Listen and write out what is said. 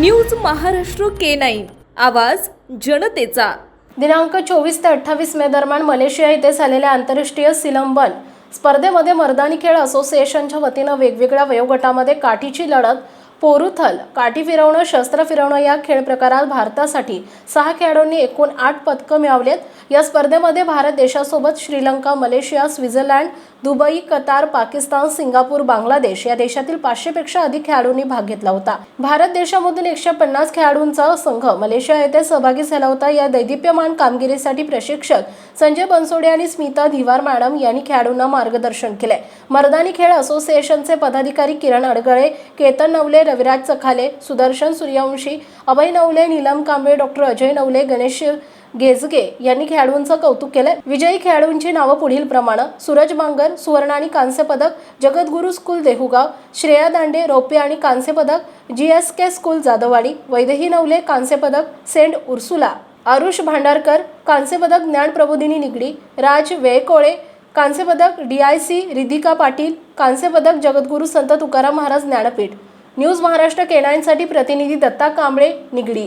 News Maharashtra K nine. आवाज जनतेचा. दिनांक चोवीस ते अठ्ठावीस मे दरम्यान मलेशिया येथे झालेल्या आंतरराष्ट्रीय सिलंबन स्पर्धेमध्ये मर्दानी खेळ असोसिएशनच्या वतीनं वेगवेगळ्या वयोगटामध्ये काठीची लढत पोरुथल काठी फिरवणं शस्त्र फिरवणं या खेळ प्रकारात भारतासाठी सहा खेळाडूंनी एकूण आठ पदकं मिळवलेत. या स्पर्धेमध्ये Bharat देशासोबत Sri Lanka Malaysia Switzerland Dubai Qatar Pakistan Singapore Bangladesh या देशातील पाचशेपेक्षा अधिक खेळाडूंनी भाग घेतला होता. भारत देशामधून एकशे पन्नास खेळाडूंचा संघ मलेशिया येथे सहभागी झाला होता. या दैदिप्यमान कामगिरीसाठी प्रशिक्षक संजय बनसोडे आणि स्मिता धिवार मॅडम यांनी खेळाडूंना मार्गदर्शन केले. मर्दानी खेळ असोसिएशनचे पदाधिकारी किरण अडगळे केतन नवले रविराज चखाले सुदर्शन सूर्यवंशी अभय नवले नीलम कांबळे डॉक्टर अजय नवले गणेश गेजगे यांनी खेळाडूंचं कौतुक केलंय. विजयी खेळाडूंची नावं पुढील प्रमाणे. सूरज बांगर सुवर्ण आणि कांस्य पदक जगद्गुरू स्कूल देहुगाव श्रेया दांडे रौप्य आणि कांस्य पदक G S K school Jadhavwadi Vaidehi Navale कांस्य पदक सेंट उर्सुला आरुष भांडारकर कांस्य पदक ज्ञान प्रबोधिनी निगडी राज वेळकोळे कांस्य पदक D I C Ridhika Patil कांस्य पदक जगद्गुरू संत तुकाराम महाराज ज्ञानपीठ. न्यूज महाराष्ट्र केनाईनसाठी प्रतिनिधी दत्ता कांबळे निगडी.